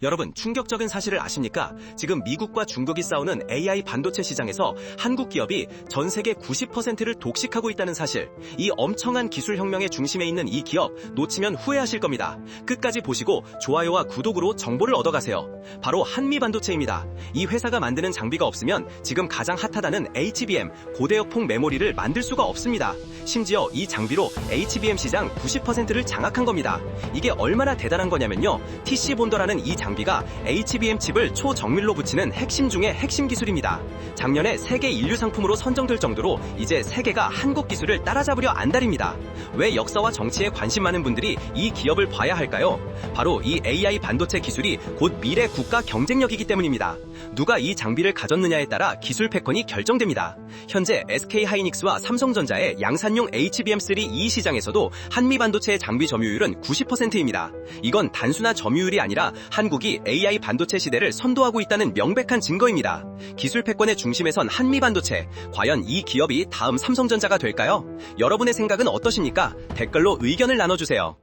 여러분, 충격적인 사실을 아십니까? 지금 미국과 중국이 싸우는 AI 반도체 시장에서 한국 기업이 전 세계 90%를 독식하고 있다는 사실. 이 엄청난 기술 혁명의 중심에 있는 이 기업 놓치면 후회하실 겁니다. 끝까지 보시고 좋아요와 구독으로 정보를 얻어가세요. 바로 한미 반도체입니다. 이 회사가 만드는 장비가 없으면 지금 가장 핫하다는 HBM 고대역폭 메모리를 만들 수가 없습니다. 심지어 이 장비로 HBM 시장 90%를 장악한 겁니다. 이게 얼마나 대단한 거냐면요. TC 본더라는 이 장비 가 HBM 칩을 초정밀로 붙이는 핵심 중의 핵심 기술입니다. 작년에 세계 인류 상품으로 선정될 정도로 이제 세계가 한국 기술을 따라잡으려 안달입니다. 왜 역사와 정치에 관심 많은 분들이 이 기업을 봐야 할까요? 바로 이 AI 반도체 기술이 곧 미래 국가 경쟁력이기 때문입니다. 누가 이 장비를 가졌느냐에 따라 기술 패권이 결정됩니다. 현재 SK 하이닉스와 삼성전자의 양산용 HBM3 E 시장에서도 한미 반도체의 장비 점유율은 90%입니다. 이건 단순한 점유율이 아니라 한 국이 AI 반도체 시대를 선도하고 있다는 명백한 증거입니다. 기술 패권의 중심에 선 한미 반도체, 과연 이 기업이 다음 삼성전자가 될까요? 여러분의 생각은 어떠십니까? 댓글로 의견을 나눠주세요.